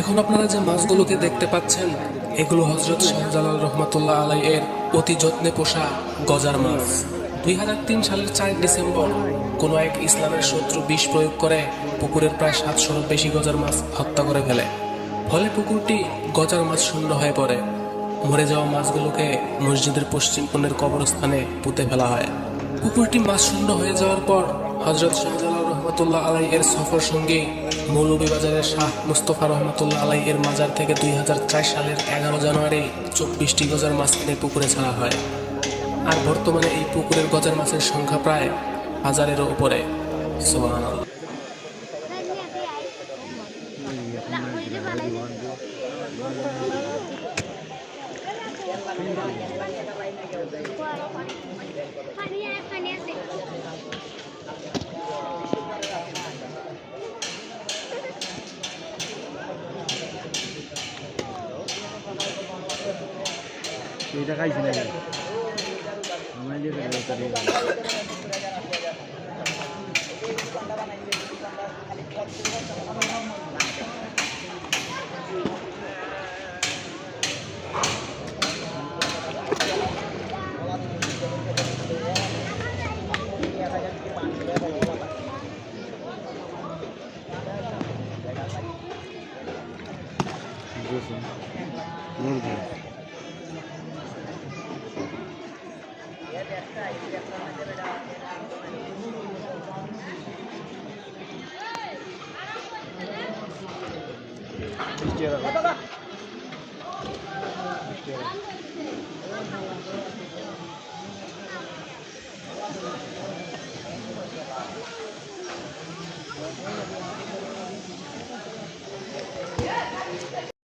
এখন আপনারা যে মাছগুলোকে দেখতে পাচ্ছেন, এগুলো হজরত শাহজালাল রহমাতুল্লাহ আলাই এর অতি যত্নে পোষা গজার মাছ। দুই হাজার তিন সালের চার ডিসেম্বর, কোনো এক ইসলামের শত্রু বিষ প্রয়োগ করে পুকুরের প্রায় সাতশোর বেশি গজার মাছ হত্যা করে ফেলে। ফলে পুকুরটি গজার মাছ শূন্য হয়ে পড়ে। মরে যাওয়া মাছগুলোকে মসজিদের পশ্চিম কোণের কবরস্থানে পুঁতে ফেলা হয়। পুকুরটি মাছ শূন্য হয়ে যাওয়ার পর হজরত শাহজালাল রহমতুল্লাহ আলাই এর সফর সঙ্গী মৌলভীবাজারের শাহ মুস্তফা রহমতুল্লাহ আলাই এর মাজার থেকে দুই সালের এগারো জানুয়ারি চব্বিশটি গজার মাছ কিনে পুকুরে ছাড়া হয়। আর বর্তমানে এই পুকুরের গজার মাছের সংখ্যা প্রায় হাজারেরও উপরে। এটা খাইছি না আমার যে Thank Izquierda. Izquierda.